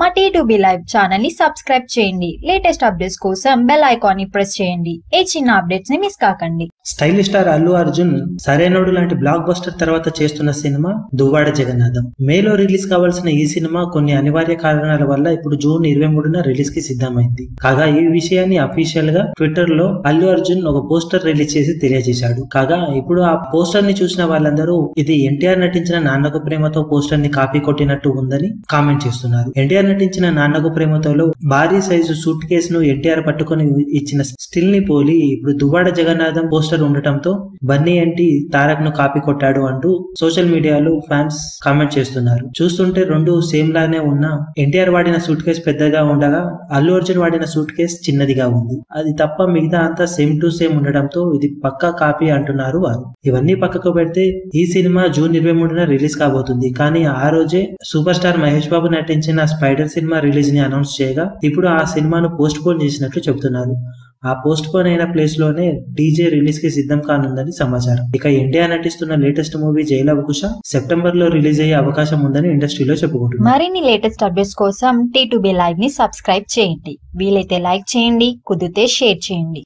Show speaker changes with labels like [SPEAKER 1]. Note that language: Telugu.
[SPEAKER 1] మా టీ టు బి లైవ్ ఛానల్ని సబ్స్క్రైబ్ చేయండి. లేటెస్ట్ అప్డేట్స్ కోసం బెల్ ఐకాన్ని ప్రెస్ చేయండి. ఏ చిన్న అప్డేట్స్ని మిస్ కాకండి.
[SPEAKER 2] స్టైలిష్ స్టార్ అల్లు అర్జున్ సరైనడు లాంటి బ్లాక్ బస్టర్ తర్వాత చేస్తున్న సినిమా దువ్వాడ జగన్నాథం. మేలో రిలీజ్ కావాల్సిన ఈ సినిమా కొన్ని అనివార్య కారణాల వల్ల ఇప్పుడు జూన్ ఇరవై మూడున రిలీజ్కి సిద్ధమైంది. కాగా ఈ విషయాన్ని అఫీషియల్గా ట్విట్టర్లో అల్లు అర్జున్ ఒక పోస్టర్ రిలీజ్ చేసి తెలియజేశాడు. కాగా ఇప్పుడు ఆ పోస్టర్ని చూసిన వాళ్ళందరూ ఇది ఎన్టీఆర్ నటించిన నాన్నకు ప్రేమతో పోస్టర్ని కాపీ కొట్టినట్టు ఉందని కామెంట్ చేస్తున్నారు. ఎన్టీఆర్ నటించిన నాన్నకు ప్రేమతోలో భారీ సైజు సూట్ కేస్ను ఎన్టీఆర్ పట్టుకొని ఇచ్చిన స్టిల్ని పోలి ఇప్పుడు దువ్వాడ జగన్నాథం పోస్టర్ ఉండటంతో బన్నీ ఎన్టీ తారక్ను కాపీ కొట్టాడు అంటూ సోషల్ మీడియాలో ఫ్యాన్స్ కామెంట్ చేస్తున్నారు. చూస్తుంటే రెండు సేమ్ లానే ఉన్న ఎన్టీఆర్ వాడిన సూట్ కేసు పెద్దగా ఉండగా అల్లు అర్జున్ వాడిన సూట్ కేసు చిన్నదిగా ఉంది. అది తప్ప మిగతా అంతా సేమ్ టు సేమ్ ఉండడంతో ఇది పక్కా కాపీ అంటున్నారు వారు. ఇవన్నీ పక్కకు పెడితే ఈ సినిమా జూన్ ఇరవై మూడున రిలీజ్ కాబోతుంది. కానీ ఆ రోజే సూపర్ స్టార్ మహేష్ బాబు నటించిన స్పై స్పైడర్ సినిమా రిలీజ్ని అనౌన్స్ చేయగా ఇప్పుడు ఆ సినిమాను పోస్ట్ పోన్ చేసినట్లు చెబుతున్నారు. ఆ పోస్ట్ పోన్ అయిన ప్లేస్లోనే డీజే రిలీజ్కి సిద్ధం కానుందని సమాచారం. ఇక ఇండియా నటిస్తున్న లేటెస్ట్ మూవీ జైలవకుశ సెప్టెంబర్లో రిలీజ్ అయ్యే అవకాశం ఉందని ఇండస్ట్రీలో చెప్పుకుంటున్నారు.
[SPEAKER 1] మరిన్ని లేటెస్ట్ అప్డేట్స్ కోసం టీ టు బి లైవ్ని సబ్స్క్రైబ్ చేయండి. వీలైతే లైక్ చేయండి కుదిరితే షేర్ చేయండి.